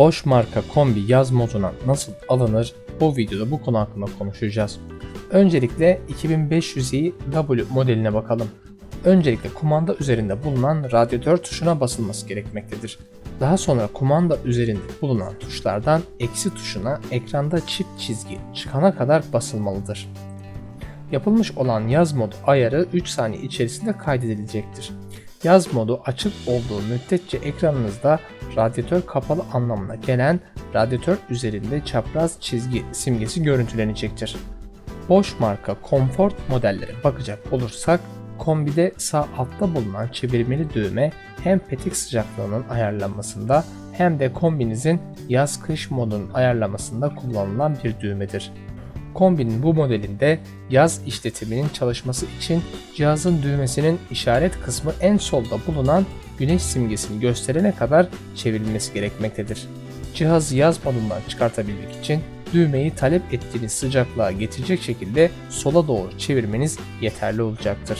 Bosch marka kombi yaz moduna nasıl alınır bu videoda bu konu hakkında konuşacağız. Öncelikle 2500i W modeline bakalım. Öncelikle kumanda üzerinde bulunan radyatör tuşuna basılması gerekmektedir. Daha sonra kumanda üzerinde bulunan tuşlardan eksi tuşuna ekranda çift çizgi çıkana kadar basılmalıdır. Yapılmış olan yaz modu ayarı 3 saniye içerisinde kaydedilecektir. Yaz modu açık olduğu müddetçe ekranınızda radyatör kapalı anlamına gelen radyatör üzerinde çapraz çizgi simgesi görüntülenecektir. Bosch marka Comfort modellere bakacak olursak kombide sağ altta bulunan çevirmeli düğme hem petek sıcaklığının ayarlanmasında hem de kombinizin yaz-kış modunun ayarlamasında kullanılan bir düğmedir. Kombinin bu modelinde yaz işletiminin çalışması için cihazın düğmesinin işaret kısmı en solda bulunan güneş simgesini gösterene kadar çevrilmesi gerekmektedir. Cihazı yaz modundan çıkartabilmek için düğmeyi talep ettiğiniz sıcaklığa getirecek şekilde sola doğru çevirmeniz yeterli olacaktır.